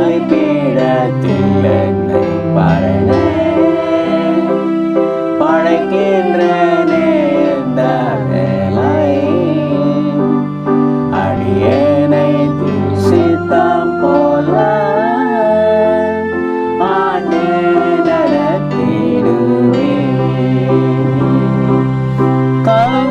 பலிபீடத்தில் என்னை பரணே. படைக்கின்றனே இந்த வேலை. அடியேனை தூசித்தம் போல ஆண்டு நடத்திடுவே கல்வாரியில்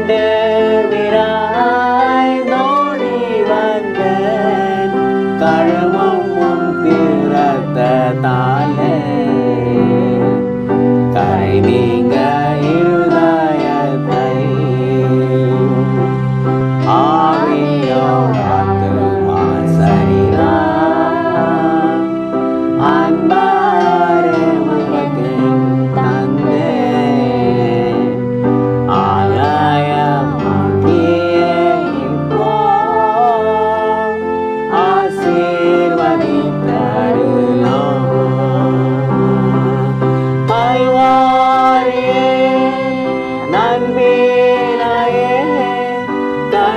கண்டு விராய் தோடி வந்தேன். கழுவும் உன் தீரத்தாலே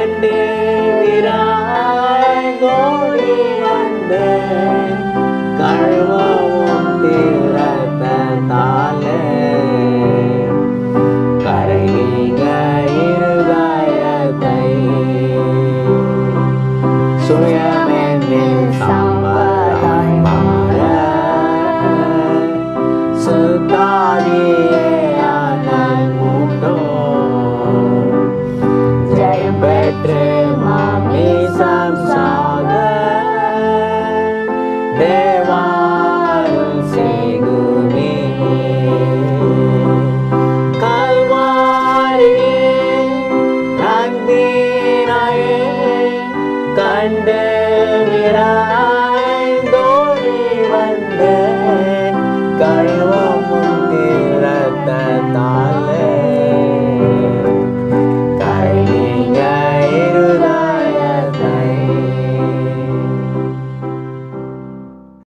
கண்டு கோடி வந்து. கழுவவும் தீரத்தாலே கரையே ஜெயம் பெற்று மாமி சம்சாக தேவாருள் செய்குமே கல்வாரியே நந்தினாயே கண்டு